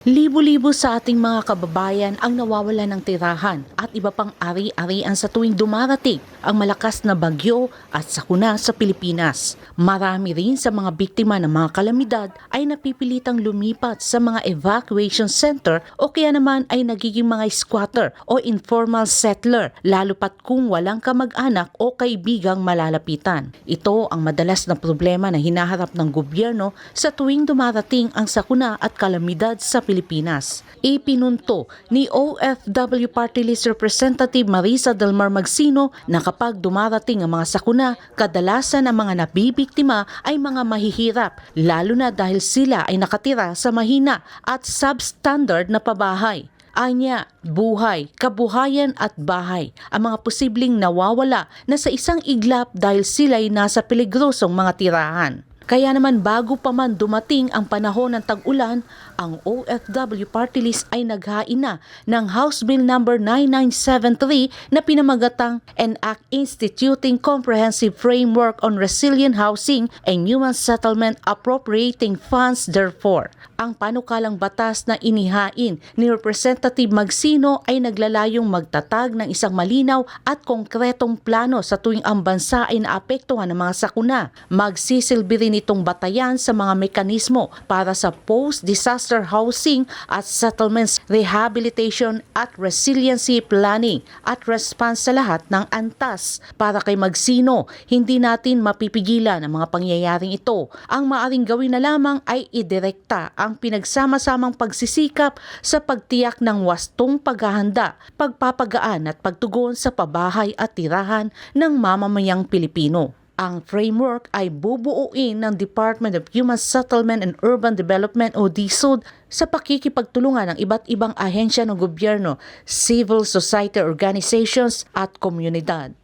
Libo-libo sa ating mga kababayan ang nawawala ng tirahan at iba pang ari-arian sa tuwing dumarating ang malakas na bagyo at sakuna sa Pilipinas. Marami rin sa mga biktima ng mga kalamidad ay napipilitang lumipat sa mga evacuation center o kaya naman ay nagiging mga squatter o informal settler lalo pat kung walang kamag-anak o kaibigang malalapitan. Ito ang madalas na problema na hinaharap ng gobyerno sa tuwing dumarating ang sakuna at kalamidad sa Pilipinas. Ipinunto ni OFW Party List Representative Marisa Delmar Magsino na kapag dumarating ang mga sakuna, kadalasan ang mga nabibiktima ay mga mahihirap, lalo na dahil sila ay nakatira sa mahina at substandard na pabahay. Anya, buhay, kabuhayan at bahay ang mga posibleng nawawala na sa isang iglap dahil sila'y nasa peligrosong mga tirahan. Kaya naman bago pa man dumating ang panahon ng tag-ulan, ang OFW Party List ay naghain na ng House Bill number 9973 na pinamagatang An Act Instituting Comprehensive Framework on Resilient Housing and Human Settlement Appropriating Funds Therefore. Ang panukalang batas na inihain ni Representative Magsino ay naglalayong magtatag ng isang malinaw at konkretong plano sa tuwing ang bansa ay naapektuhan ng mga sakuna. Magsisilbi rin itong batayan sa mga mekanismo para sa post-disaster housing at settlements rehabilitation at resiliency planning at response sa lahat ng antas. Para kay Magsino, hindi natin mapipigilan ang mga pangyayaring ito. Ang maaring gawin na lamang ay idirekta ang pinagsama-samang pagsisikap sa pagtiyak ng wastong paghahanda, pagpapagaan at pagtugon sa pabahay at tirahan ng mamamayang Pilipino. Ang framework ay bubuuin ng Department of Human Settlement and Urban Development o DSUD sa pakikipagtulungan ng iba't ibang ahensya ng gobyerno, civil society organizations at komunidad.